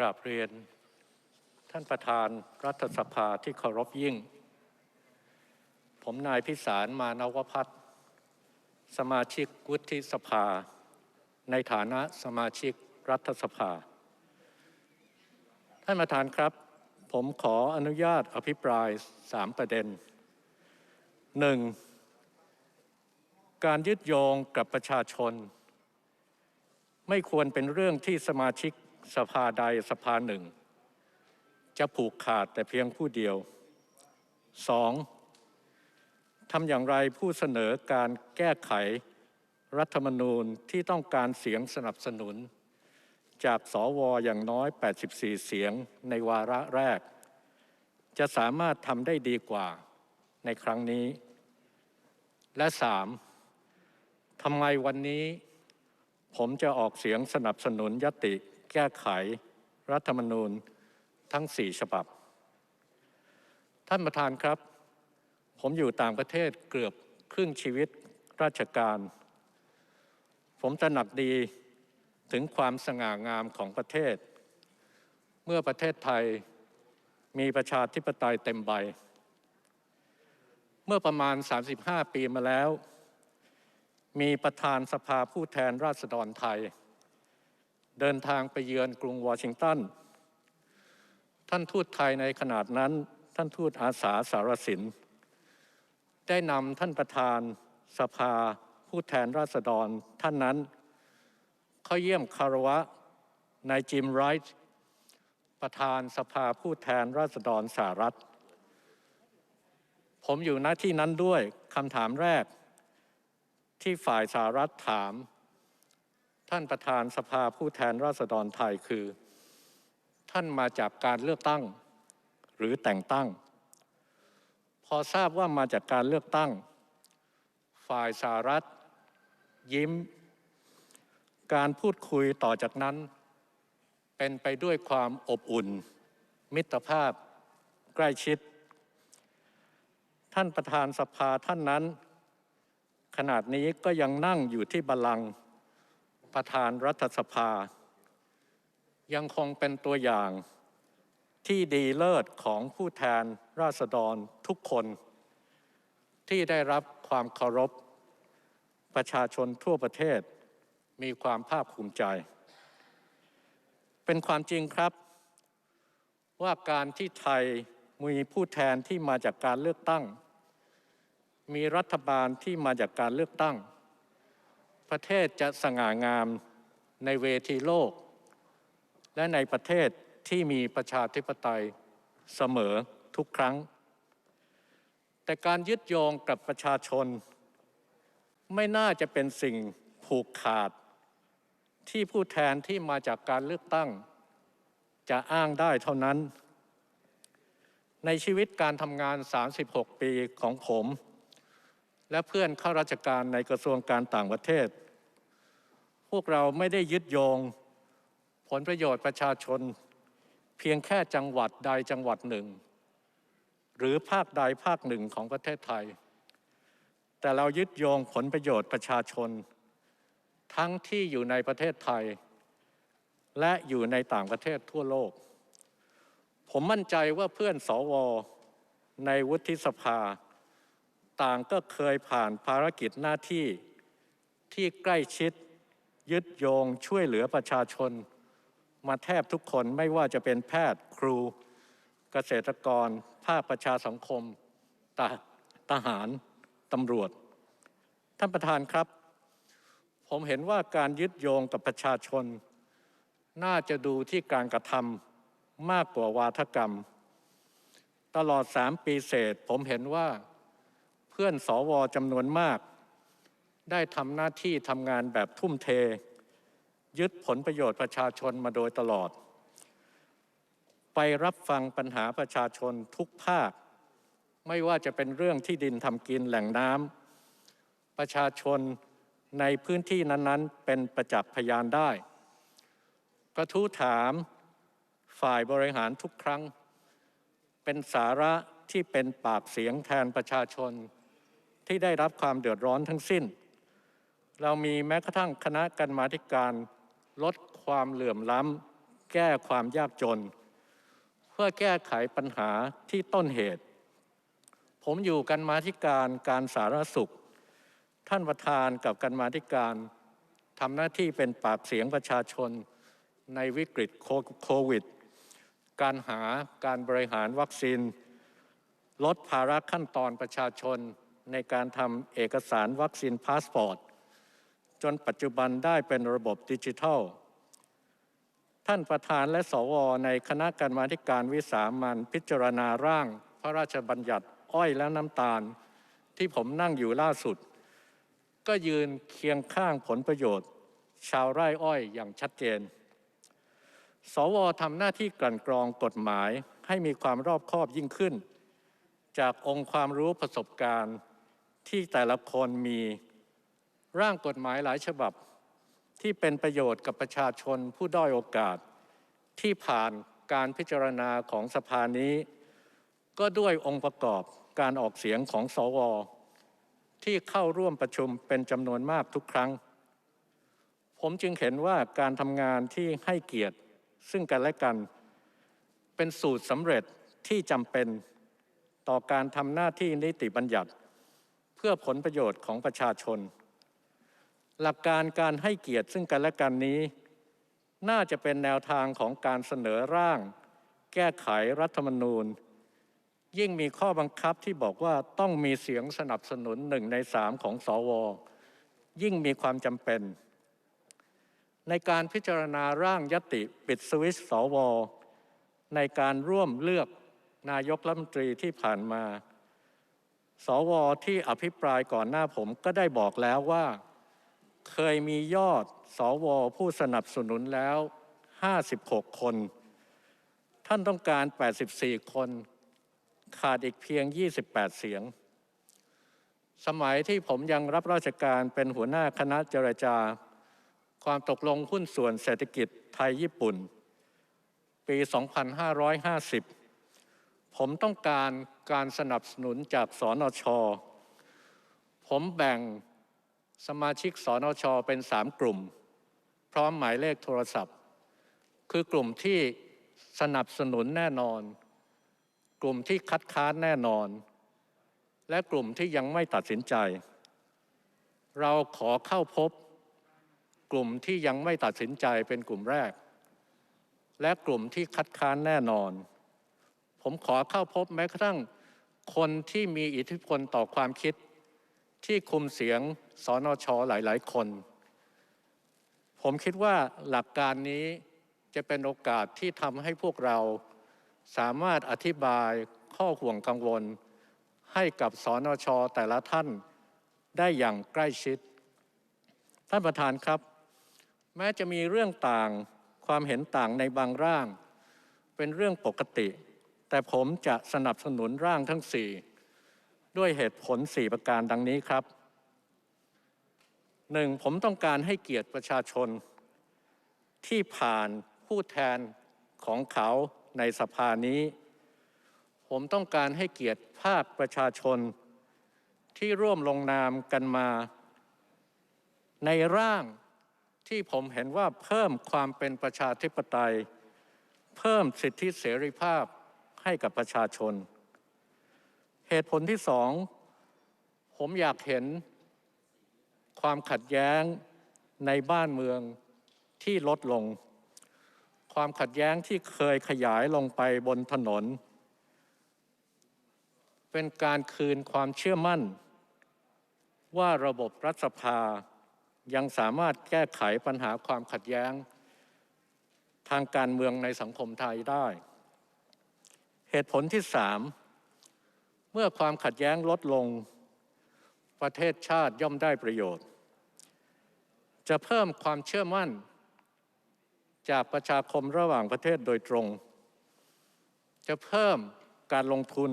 กราบเรียน ท่านประธานรัฐสภาที่เคารพยิ่ง ผมนายพิสารมานวพัฒน์สมาชิกวุฒิสภา ในฐานะสมาชิกรัฐสภา ท่านประธานครับ ผมขออนุญาตอภิปรายสามประเด็นหนึ่งการยึดโยงกับประชาชน ไม่ควรเป็นเรื่องที่สมาชิก สภาใดสภาหนึ่ง จะผูกขาดแต่เพียงผู้เดียว 2. ทำอย่างไรผู้เสนอการแก้ไขรัฐธรรมนูญที่ต้องการเสียงสนับสนุน จากสวอย่างน้อย 84 เสียงในวาระแรก จะสามารถทำได้ดีกว่าในครั้งนี้ และ 3. ทำไมวันนี้ ผมจะออกเสียงสนับสนุนยติ แก้ไขรัฐธรรมนูญทั้งสี่ฉบับ ท่านประธานครับ ผมอยู่ต่างประเทศเกือบครึ่งชีวิตราชการ ผมตระหนักดีถึงความสง่างามของประเทศ เมื่อประเทศไทยมีประชาธิปไตยเต็มใบ เมื่อประมาณ 35 ปีมาแล้ว มีประธานสภาผู้แทนราษฎรไทย เดินทางไปเยือนกรุงวอชิงตัน ท่านทูตไทยในขนาดนั้น ท่านทูตอาสาสารสิน ได้นำท่านประธานสภาผู้แทนราษฎรท่านนั้นเข้าเยี่ยมคารวะนายจิมไรท์ประธานสภาผู้แทนราษฎรสหรัฐ ผมอยู่หน้าที่นั้นด้วยคำถามแรกที่ฝ่ายสหรัฐถาม ท่านประธานสภาผู้แทนราษฎรไทยคือ ท่านมาจากการเลือกตั้งหรือแต่งตั้ง พอทราบว่ามาจากการเลือกตั้ง ฝ่ายสหรัฐ ยิ้ม การพูดคุยต่อจากนั้น เป็นไปด้วยความอบอุ่น มิตรภาพ ใกล้ชิด ท่านประธานสภาท่านนั้น ขนาดนี้ก็ยังนั่งอยู่ที่บัลลังก์ ประธานรัฐสภา ยังคงเป็นตัวอย่างที่ดีเลิศของผู้แทนราษฎรทุกคน ที่ได้รับความเคารพ ประชาชนทั่วประเทศ มีความภาคภูมิใจ เป็นความจริงครับ ว่าการที่ไทยมีผู้แทนที่มาจากการเลือกตั้ง มีรัฐบาลที่มาจากการเลือกตั้ง ประเทศจะสง่างามในเวทีโลก และในประเทศที่มีประชาธิปไตยเสมอทุกครั้ง แต่การยึดโยงกับประชาชน ไม่น่าจะเป็นสิ่งผูกขาด ที่ผู้แทนที่มาจากการเลือกตั้ง จะอ้างได้เท่านั้น ในชีวิตการทำงาน 36 ปีของผม และเพื่อนข้าราชการในกระทรวงการต่างประเทศ พวกเราไม่ได้ยึดโยง ผลประโยชน์ประชาชน เพียงแค่จังหวัดใดจังหวัดหนึ่ง หรือภาคใดภาคหนึ่งของประเทศไทย แต่เรายึดโยงผลประโยชน์ประชาชน ทั้งที่อยู่ในประเทศไทย และอยู่ในต่างประเทศทั่วโลก ผมมั่นใจว่าเพื่อนสวในวุฒิสภา ต่างก็เคยผ่านภารกิจหน้าที่ที่ใกล้ชิดยึดโยงช่วยเหลือประชาชน มาแทบทุกคนไม่ว่าจะเป็นแพทย์ครู เกษตรกร ภาคประชาสังคมททหารตำรวจ ท่านประธานครับ ผมเห็นว่าการยึดโยงกับประชาชน น่าจะดูที่การกระทำมากกว่าวาทกรรม ตลอดสามปีเศษผมเห็นว่า พื่อนสวจำนวนมาก ได้ทำหน้าที่ทำงานแบบทุ่มเท ยึดผลประโยชน์ประชาชนมาโดยตลอด ไปรับฟังปัญหาประชาชนทุกภาค ไม่ว่าจะเป็นเรื่องที่ดินทำกินแหล่งน้ำประชาชนในพื้นที่นั้นๆ เป็นประจักษ์พยานได้ กระทู้ถามฝ่ายบริหารทุกครั้ง เป็นสาระที่เป็นปากเสียงแทนประชาชน ที่ได้รับความเดือดร้อนทั้งสิ้น เรามีแม้กระทั่งคณะกรรมาธิการลดความเหลื่อมล้ำ แก้ความยากจน เพื่อแก้ไขปัญหาที่ต้นเหตุ ผมอยู่กันมาธิการการสาธารณสุข ท่านประธานกับกันมาธิการทำหน้าที่เป็นปากเสียงประชาชนในวิกฤตโควิด การหาการบริหารวัคซีน ลดภาระขั้นตอนประชาชน ในการทำเอกสารวัคซีนพาสปอร์ตจนปัจจุบันได้เป็นระบบดิจิทัล ท่านประธานและสวในคณะกรรมาการวิสามันพิจารณาร่าง พระราชบัญญัติอ้อยและน้ำตาล ที่ผมนั่งอยู่ล่าสุด ก็ยืนเคียงข้างผลประโยชน์ ชาวไร่อ้อยอย่างชัดเจน สวทำหน้าที่กลั่นกรองกฎหมายให้มีความรอบคอบยิ่งขึ้น จากองค์ความรู้ประสบการณ์ ที่แต่ละคนมีร่างกฎหมายหลายฉบับ ที่เป็นประโยชน์กับประชาชนผู้ด้อยโอกาส ที่ผ่านการพิจารณาของสภานี้ ก็ด้วยองค์ประกอบการออกเสียงของสวที่เข้าร่วมประชุมเป็นจำนวนมากทุกครั้ง ผมจึงเห็นว่าการทำงานที่ให้เกียรติ ซึ่งกันและกัน เป็นสูตรสำเร็จที่จำเป็นต่อการทำหน้าที่นิติบัญญัติ พื่อผลประโยชน์ของประชาชน หลักการการให้เกียรติซึ่งกันและกันนี้ น่าจะเป็นแนวทางของการเสนอร่าง แก้ไขรัฐธรรมนูญ ยิ่งมีข้อบังคับที่บอกว่าต้องมีเสียงสนับสนุนหนึ่งในสามของสว ยิ่งมีความจำเป็น ในการพิจารณาร่างยติปิดสวิตสวในการร่วมเลือกนายกรัฐมนตรีที่ผ่านมา สวที่อภิปรายก่อนหน้าผมก็ได้บอกแล้วว่า เคยมียอดสวผู้สนับสนุนแล้ว 56 คน ท่านต้องการ 84 คน ขาดอีกเพียง 28 เสียง สมัยที่ผมยังรับราชการเป็นหัวหน้าคณะเจรจา ความตกลงหุ้นส่วนเศรษฐกิจไทยญี่ปุ่น ปี 2550 ผมต้องการการสนับสนุนจากสนช ผมแบ่งสมาชิกสนช เป็นสามกลุ่ม พร้อมหมายเลขโทรศัพท์ คือกลุ่มที่สนับสนุนแน่นอน กลุ่มที่คัดค้านแน่นอน และกลุ่มที่ยังไม่ตัดสินใจ เราขอเข้าพบ กลุ่มที่ยังไม่ตัดสินใจเป็นกลุ่มแรก และกลุ่มที่คัดค้านแน่นอน ผมขอเข้าพบแม้กระทั่งคนที่มีอิทธิพลต่อความคิดที่คุมเสียงสอนอชอหลาย ๆ คน ผมคิดว่าหลักการนี้จะเป็นโอกาสที่ทำให้พวกเราสามารถอธิบายข้อห่วงกังวล ให้กับสอนอชอแต่ละท่านได้อย่างใกล้ชิด ท่านประธานครับ แม้จะมีเรื่องต่างความเห็นต่างในบางร่าง เป็นเรื่องปกติ แต่ผมจะสนับสนุนร่างทั้งสี่ด้วยเหตุผลสี่ประการดังนี้ครับหนึ่งผมต้องการให้เกียรติประชาชน ที่ผ่านผู้แทนของเขาในสภานี้ ผมต้องการให้เกียรติภาคประชาชน ที่ร่วมลงนามกันมา ในร่างที่ผมเห็นว่าเพิ่มความเป็นประชาธิปไตย เพิ่มสิทธิเสรีภาพ ให้กับประชาชน เหตุผลที่สอง ผมอยากเห็นความขัดแย้งในบ้านเมืองที่ลดลง ความขัดแย้งที่เคยขยายลงไปบนถนน เป็นการคืนความเชื่อมั่น ว่าระบบรัฐสภายังสามารถแก้ไขปัญหาความขัดแย้ง ทางการเมืองในสังคมไทยได้ เหตุผลที่สามเมื่อความขัดแย้งลดลง ประเทศชาติย่อมได้ประโยชน์ จะเพิ่มความเชื่อมั่น จากประชาคมระหว่างประเทศโดยตรง จะเพิ่มการลงทุน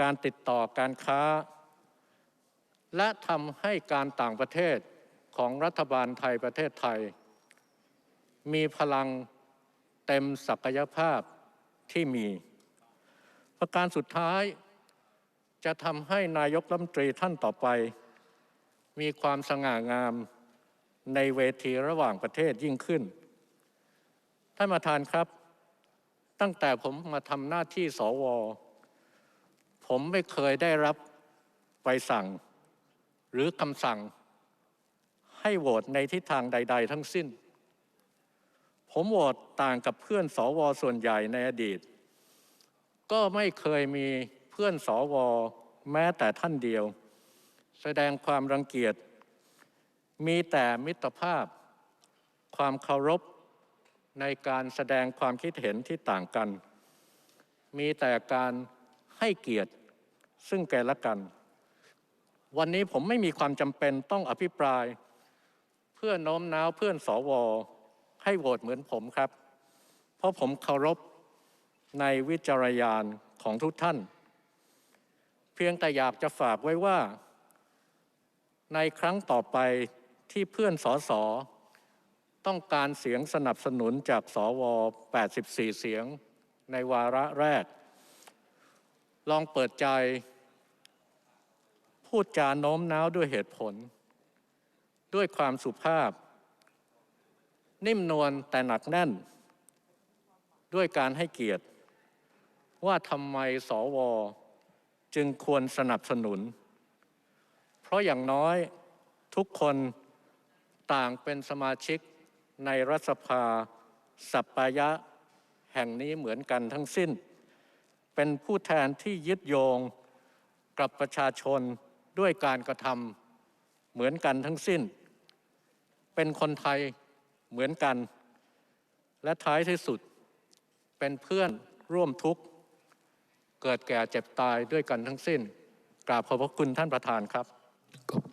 การติดต่อการค้า และทำให้การต่างประเทศของรัฐบาลไทยประเทศไทย มีพลังเต็มศักยภาพที่มี ประการสุดท้ายจะทำให้นายกรัฐมนตรีท่านต่อไป มีความสง่างามในเวทีระหว่างประเทศยิ่งขึ้น ท่านประธานครับ ตั้งแต่ผมมาทำหน้าที่สว ผมไม่เคยได้รับใบสั่ง หรือคำสั่ง ให้โหวตในทิศทางใด ๆ ทั้งสิ้น ผมโหวตต่างกับเพื่อนสวส่วนใหญ่ในอดีต ก็ไม่เคยมีเพื่อนสวแม้แต่ท่านเดียว แสดงความรังเกียจ มีแต่มิตรภาพ ความเคารพในการแสดงความคิดเห็นที่ต่างกัน มีแต่การให้เกียรติซึ่งแก่ละกัน วันนี้ผมไม่มีความจำเป็นต้องอภิปราย เพื่อโน้มน้าวเพื่อนสวให้โหวตเหมือนผมครับ เพราะผมเคารพ ในวิจารณญาณของทุกท่าน เพียงแต่อยากจะฝากไว้ว่า ในครั้งต่อไปที่เพื่อนสสต้องการเสียงสนับสนุนจากสว 84 เสียงในวาระแรก ลองเปิดใจ พูดจาโน้มน้าวด้วยเหตุผล ด้วยความสุภาพ นิ่มนวลแต่หนักแน่น ด้วยการให้เกียรติ ว่าทำไมสวจึงควรสนับสนุน เพราะอย่างน้อยทุกคนต่างเป็นสมาชิกในรัฐสภาสัปปายะแห่งนี้เหมือนกันทั้งสิ้น เป็นผู้แทนที่ยึดโยงกับประชาชนด้วยการกระทำเหมือนกันทั้งสิ้น เป็นคนไทยเหมือนกัน และท้ายที่สุดเป็นเพื่อนร่วมทุกข์ เกิดแก่เจ็บตายด้วยกันทั้งสิ้น กราบขอบพระคุณท่านประธานครับ